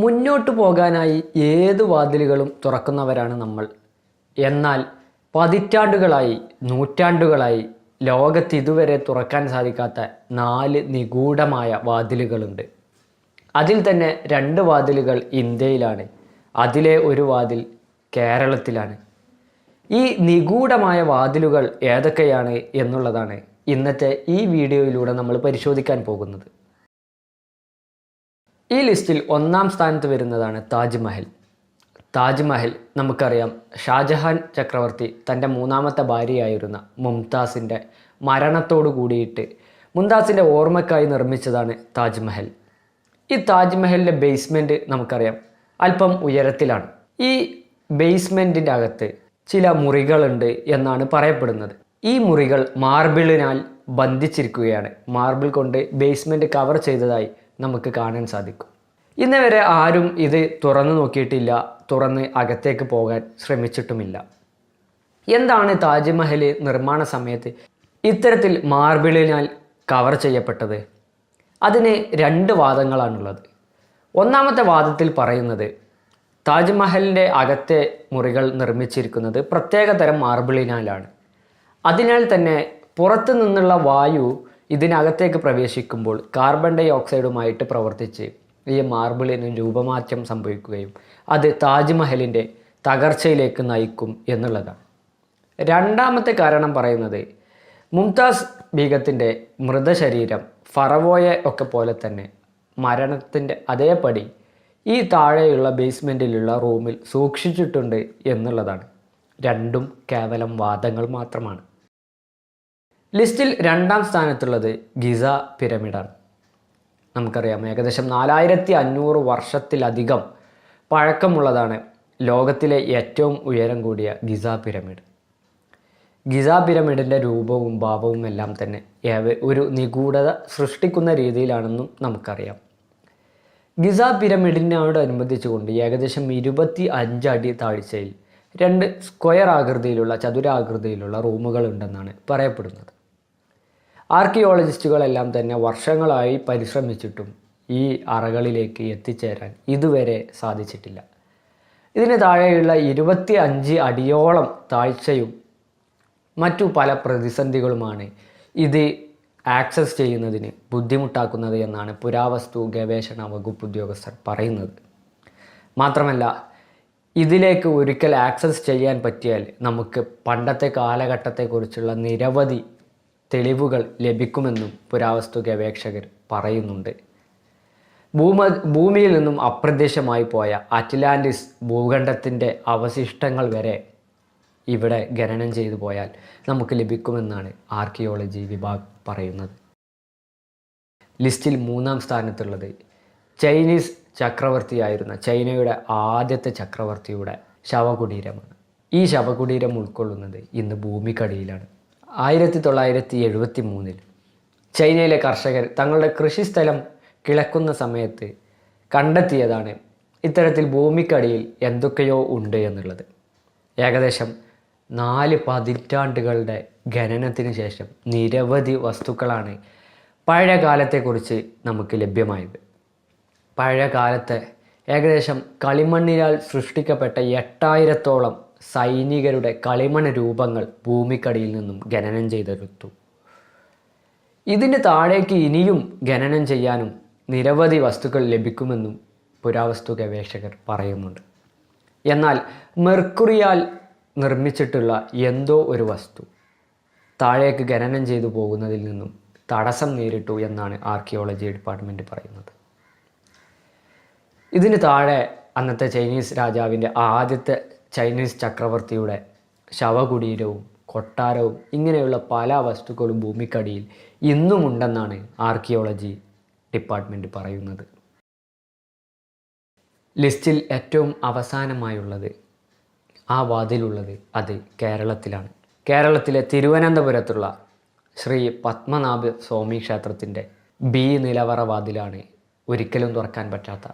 മുന്നോട്ട് പോകാനായി ഏത് വാതിലുകളും തുറക്കുന്നവരാണ് നമ്മൾ. എന്നാൽ പതിറ്റാണ്ടുകളായി നൂറ്റാണ്ടുകളായി ലോകത്ത് ഇതുവരെ തുറക്കാൻ സാധിക്കാത്ത നാല് നിഗൂഢമായ വാതിലുകളുണ്ട്. അതിൽ തന്നെ രണ്ട് വാതിലുകൾ ഇന്ത്യയിലാണ്. അതിലെ ഒരു വാതിൽ കേരളത്തിലാണ്. ഈ നിഗൂഢമായ വാതിലുകൾ ഏതൊക്കെയാണ് എന്നുള്ളതാണ് ഇന്നത്തെ ഈ വീഡിയോയിലൂടെ നമ്മൾ പരിശോധിക്കാൻ പോകുന്നത്. ഈ ലിസ്റ്റിൽ ഒന്നാം സ്ഥാനത്ത് വരുന്നതാണ് താജ്മഹൽ. താജ്മഹൽ നമുക്കറിയാം ഷാജഹാൻ ചക്രവർത്തി തന്റെ മൂന്നാമത്തെ ഭാര്യയായിരുന്ന മുംതാസിന്റെ മരണത്തോടു കൂടിയിട്ട് മുംതാസിന്റെ ഓർമ്മക്കായി നിർമ്മിച്ചതാണ് താജ്മഹൽ. ഈ താജ്മഹലിന്റെ ബേസ്മെന്റ് നമുക്കറിയാം അല്പം ഉയരത്തിലാണ്. ഈ ബേസ്മെന്റിന്റെ അകത്ത് ചില മുറികളുണ്ട് എന്നാണ് പറയപ്പെടുന്നത്. ഈ മുറികൾ മാർബിളിനാൽ ബന്ധിച്ചിരിക്കുകയാണ്. മാർബിൾ കൊണ്ട് ബേസ്മെന്റ് കവർ ചെയ്തതായി നമുക്ക് കാണാൻ സാധിക്കും. ഇന്ന് വരെ ആരും ഇത് തുറന്നു നോക്കിയിട്ടില്ല തുറന്ന് അകത്തേക്ക് പോകാൻ ശ്രമിച്ചിട്ടുമില്ല. എന്താണ് താജ്മഹൽ നിർമ്മാണ സമയത്ത് ഇത്തരത്തിൽ മാർബിളിനാൽ കവർ ചെയ്യപ്പെട്ടത്? അതിന് രണ്ട് വാദങ്ങളാണുള്ളത്. ഒന്നാമത്തെ വാദത്തിൽ പറയുന്നത് താജ്മഹലിന്റെ അകത്തെ മുറികൾ നിർമ്മിച്ചിരിക്കുന്നത് പ്രത്യേകതരം മാർബിളിനാലാണ്. അതിനാൽ തന്നെ പുറത്തു നിന്നുള്ള വായു ഇതിനകത്തേക്ക് പ്രവേശിക്കുമ്പോൾ കാർബൺ ഡൈ ഓക്സൈഡുമായിട്ട് പ്രവർത്തിച്ച് ഈ മാർബിളിന് രൂപമാറ്റം സംഭവിക്കുകയും അത് താജ്മഹലിന്റെ തകർച്ചയിലേക്ക് നയിക്കും എന്നുള്ളതാണ്. രണ്ടാമത്തെ കാരണം പറയുന്നത് മുംതാസ് ബീഗത്തിന്റെ മൃതശരീരം ഫറവോയെ ഒക്കെ പോലെ തന്നെ മരണത്തിന്റെ അതേപടി ഈ താഴെയുള്ള ബേസ്മെന്റിലുള്ള റൂമിൽ സൂക്ഷിച്ചിട്ടുണ്ട് എന്നുള്ളതാണ്. രണ്ടും കേവലം വാദങ്ങൾ മാത്രമാണ്. ലിസ്റ്റിൽ രണ്ടാം സ്ഥാനത്തുള്ളത് ഗിസ പിരമിഡാണ്. നമുക്കറിയാം ഏകദേശം നാലായിരത്തി അഞ്ഞൂറ് വർഷത്തിലധികം പഴക്കമുള്ളതാണ് ലോകത്തിലെ ഏറ്റവും ഉയരം കൂടിയ ഗിസ പിരമിഡ്. ഗിസ പിരമിഡിന്റെ രൂപവും ഭാവവും എല്ലാം തന്നെ ഒരു നിഗൂഢത സൃഷ്ടിക്കുന്ന രീതിയിലാണെന്നും നമുക്കറിയാം. ഗിസ പിരമിഡിനോടനുബന്ധിച്ചുകൊണ്ട് ഏകദേശം ഇരുപത്തി അഞ്ച് അടി താഴ്ചയിൽ രണ്ട് സ്ക്വയർ ആകൃതിയിലുള്ള ചതുരാകൃതിയിലുള്ള റൂമുകൾ ഉണ്ടെന്നാണ് പറയപ്പെടുന്നത്. ആർക്കിയോളജിസ്റ്റുകളെല്ലാം തന്നെ വർഷങ്ങളായി പരിശ്രമിച്ചിട്ടും ഈ അറകളിലേക്ക് എത്തിച്ചേരാൻ ഇതുവരെ സാധിച്ചിട്ടില്ല. ഇതിന് താഴെയുള്ള ഇരുപത്തി അഞ്ച് അടിയോളം താഴ്ചയും മറ്റു പല പ്രതിസന്ധികളുമാണ് ഇത് ആക്സസ് ചെയ്യുന്നതിന് ബുദ്ധിമുട്ടാക്കുന്നത് എന്നാണ് പുരാവസ്തു ഗവേഷണ വകുപ്പ് ഉദ്യോഗസ്ഥർ പറയുന്നത്. മാത്രമല്ല ഇതിലേക്ക് ഒരിക്കൽ ആക്സസ് ചെയ്യാൻ പറ്റിയാൽ നമുക്ക് പണ്ടത്തെ കാലഘട്ടത്തെക്കുറിച്ചുള്ള നിരവധി തെളിവുകൾ ലഭിക്കുമെന്നും പുരാവസ്തു ഗവേഷകർ പറയുന്നുണ്ട്. ഭൂമ ഭൂമിയിൽ നിന്നും അപ്രത്യക്ഷമായി പോയ അറ്റ്ലാന്റിസ് ഭൂഖണ്ഡത്തിന്റെ അവശിഷ്ടങ്ങൾ വരെ ഇവിടെ ഖനനം ചെയ്തു പോയാൽ നമുക്ക് ലഭിക്കുമെന്നാണ് ആർക്കിയോളജി വിഭാഗം പറയുന്നത്. ലിസ്റ്റിൽ മൂന്നാം സ്ഥാനത്തുള്ളത് ചൈനീസ് ചക്രവർത്തിയായിരുന്ന ചൈനയുടെ ആദ്യത്തെ ചക്രവർത്തിയുടെ ശവകുടീരമാണ്. ഈ ശവകുടീരം ഉൾക്കൊള്ളുന്നത് ഇന്ന് ഭൂമിക്കടിയിലാണ്. ആയിരത്തി തൊള്ളായിരത്തി എഴുപത്തി മൂന്നിൽ ചൈനയിലെ കർഷകർ തങ്ങളുടെ കൃഷിസ്ഥലം കിളക്കുന്ന സമയത്ത് കണ്ടെത്തിയതാണ് ഇത്തരത്തിൽ ഭൂമിക്കടിയിൽ എന്തൊക്കെയോ ഉണ്ട് എന്നുള്ളത്. ഏകദേശം നാല് പതിറ്റാണ്ടുകളുടെ ഖനനത്തിന് ശേഷം നിരവധി വസ്തുക്കളാണ് പഴയ കാലത്തെക്കുറിച്ച് നമുക്ക് ലഭ്യമായത്. പഴയ കാലത്തെ ഏകദേശം കളിമണ്ണിനാൽ സൃഷ്ടിക്കപ്പെട്ട എട്ടായിരത്തോളം സൈനികരുടെ കളിമണ രൂപങ്ങൾ ഭൂമിക്കടിയിൽ നിന്നും ഖനനം ചെയ്തെടുത്തു. ഇതിന് താഴേക്ക് ഇനിയും ഖനനം ചെയ്യാനും നിരവധി വസ്തുക്കൾ ലഭിക്കുമെന്നും പുരാവസ്തു ഗവേഷകർ പറയുന്നുണ്ട്. എന്നാൽ മെർക്കുറിയാൽ നിർമ്മിച്ചിട്ടുള്ള എന്തോ ഒരു വസ്തു താഴേക്ക് ഖനനം ചെയ്തു പോകുന്നതിൽ നിന്നും തടസ്സം നേരിട്ടു എന്നാണ് ആർക്കിയോളജി ഡിപ്പാർട്ട്മെന്റ് പറയുന്നത്. ഇതിന് താഴെ അന്നത്തെ ചൈനീസ് രാജാവിന്റെ ആദ്യത്തെ ചൈനീസ് ചക്രവർത്തിയുടെ ശവകുടീരവും കൊട്ടാരവും ഇങ്ങനെയുള്ള പല വസ്തുക്കളും ഭൂമിക്കടിയിൽ ഇന്നുമുണ്ടെന്നാണ് ആർക്കിയോളജി ഡിപ്പാർട്ട്മെന്റ് പറയുന്നത്. ലിസ്റ്റിൽ ഏറ്റവും അവസാനമായുള്ളത് ആ വാതിലുള്ളത് അത് കേരളത്തിലാണ്. കേരളത്തിലെ തിരുവനന്തപുരത്തുള്ള ശ്രീ പത്മനാഭ സ്വാമി ക്ഷേത്രത്തിന്റെ ബി നിലവറ വാതിലാണ് ഒരിക്കലും തുറക്കാൻ പറ്റാത്ത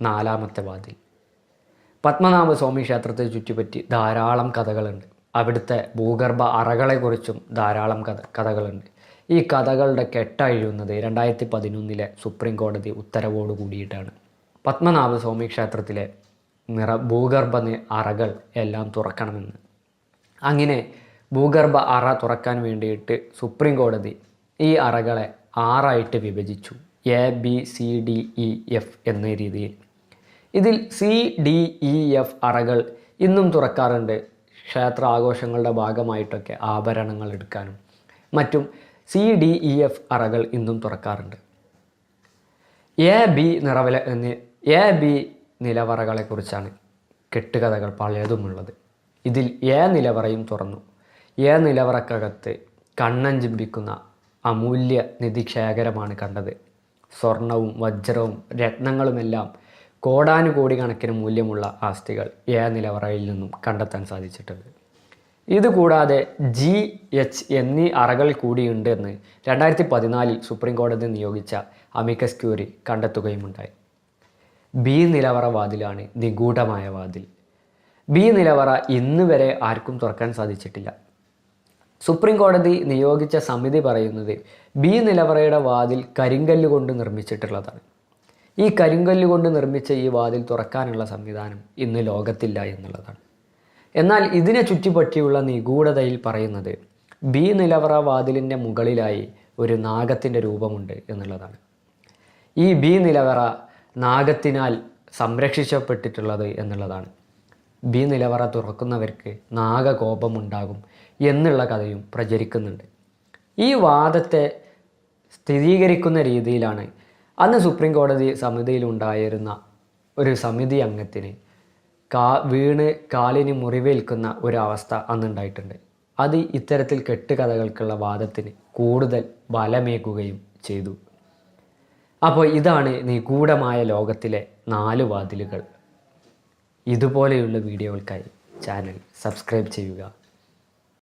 നാലാമത്തെ വാതിൽ. പത്മനാഭ സ്വാമി ക്ഷേത്രത്തെ ചുറ്റിപ്പറ്റി ധാരാളം കഥകളുണ്ട്. അവിടുത്തെ ഭൂഗർഭ അറകളെക്കുറിച്ചും ധാരാളം കഥ കഥകളുണ്ട്. ഈ കഥകളുടെ കെട്ടഴിയുന്നത് രണ്ടായിരത്തി പതിനൊന്നിലെ സുപ്രീം കോടതി ഉത്തരവോട് കൂടിയിട്ടാണ്. പത്മനാഭസ്വാമി ക്ഷേത്രത്തിലെ നിറ ഭൂഗർഭ അറകൾ എല്ലാം തുറക്കണമെന്ന്. അങ്ങനെ ഭൂഗർഭ അറ തുറക്കാൻ വേണ്ടിയിട്ട് സുപ്രീം കോടതി ഈ അറകളെ ആറായിട്ട് വിഭജിച്ചു. A B C D E F എന്ന രീതിയിൽ. ഇതിൽ സി ഡി ഇ എഫ് അറകൾ ഇന്നും തുറക്കാറുണ്ട്. ക്ഷേത്ര ആഘോഷങ്ങളുടെ ഭാഗമായിട്ടൊക്കെ ആഭരണങ്ങൾ എടുക്കാനും മറ്റും സി ഡി ഇ എഫ് അറകൾ ഇന്നും തുറക്കാറുണ്ട്. എ ബി നിറവില എ ബി നിലവറകളെക്കുറിച്ചാണ് കെട്ടുകഥകൾ പലതുമുള്ളത്. ഇതിൽ എ നിലവറയും തുറന്നു. എ നിലവറക്കകത്ത് കണ്ണൻ ചിമ്പിക്കുന്ന അമൂല്യ നിധിക്ഷേഖരമാണ് കണ്ടത്. സ്വർണവും വജ്രവും രത്നങ്ങളുമെല്ലാം കോടാനുകോടി കണക്കിന് മൂല്യമുള്ള ആസ്തികൾ എ നിലവറയിൽ നിന്നും കണ്ടെത്താൻ സാധിച്ചിട്ടുണ്ട്. ഇതുകൂടാതെ ജി എച്ച് എന്നീ അറകൾ കൂടിയുണ്ട് എന്ന് രണ്ടായിരത്തി പതിനാലിൽ സുപ്രീം കോടതി നിയോഗിച്ച അമിക്കസ് ക്യൂറി കണ്ടെത്തുകയുമുണ്ടായി. ബി നിലവറ വാതിലാണ് നിഗൂഢമായ വാതിൽ. ബി നിലവറ ഇന്ന് വരെ ആർക്കും തുറക്കാൻ സാധിച്ചിട്ടില്ല. സുപ്രീം കോടതി നിയോഗിച്ച സമിതി പറയുന്നത് ബി നിലവറയുടെ വാതിൽ കരിങ്കല്ല് കൊണ്ട് നിർമ്മിച്ചിട്ടുള്ളതാണ്. ഈ കരിങ്കല്ല് കൊണ്ട് നിർമ്മിച്ച ഈ വാതിൽ തുറക്കാനുള്ള സംവിധാനം ഇന്ന് ലോകത്തില്ല എന്നുള്ളതാണ്. എന്നാൽ ഇതിനെ ചുറ്റിപ്പറ്റിയുള്ള നിഗൂഢതയിൽ പറയുന്നത് ബി നിലവറ വാതിലിന്റെ മുകളിലായി ഒരു നാഗത്തിന്റെ രൂപമുണ്ട് എന്നുള്ളതാണ്. ഈ ബി നിലവറ നാഗത്തിനാൽ സംരക്ഷിക്കപ്പെട്ടിട്ടുള്ളത് എന്നുള്ളതാണ്. ബി നിലവറ തുറക്കുന്നവർക്ക് നാഗകോപമുണ്ടാകും എന്നുള്ള കഥയും പ്രചരിക്കുന്നുണ്ട്. ഈ വാദത്തെ സ്ഥിരീകരിക്കുന്ന രീതിയിലാണ് അന്ന് സുപ്രീം കോടതി സമിതിയിലുണ്ടായിരുന്ന ഒരു സമിതി അംഗത്തിന് കാ വീണ് കാലിന് മുറിവേൽക്കുന്ന ഒരവസ്ഥ അന്നുണ്ടായിട്ടുണ്ട്. അത് ഇത്തരത്തിൽ കെട്ടുകഥകൾക്കുള്ള വാദത്തിന് കൂടുതൽ ബലമേകുകയും ചെയ്തു. അപ്പോൾ ഇതാണ് നിഗൂഢമായ ലോകത്തിലെ നാല് വാതിലുകൾ. ഇതുപോലെയുള്ള വീഡിയോകൾക്കായി ചാനൽ സബ്സ്ക്രൈബ് ചെയ്യുക.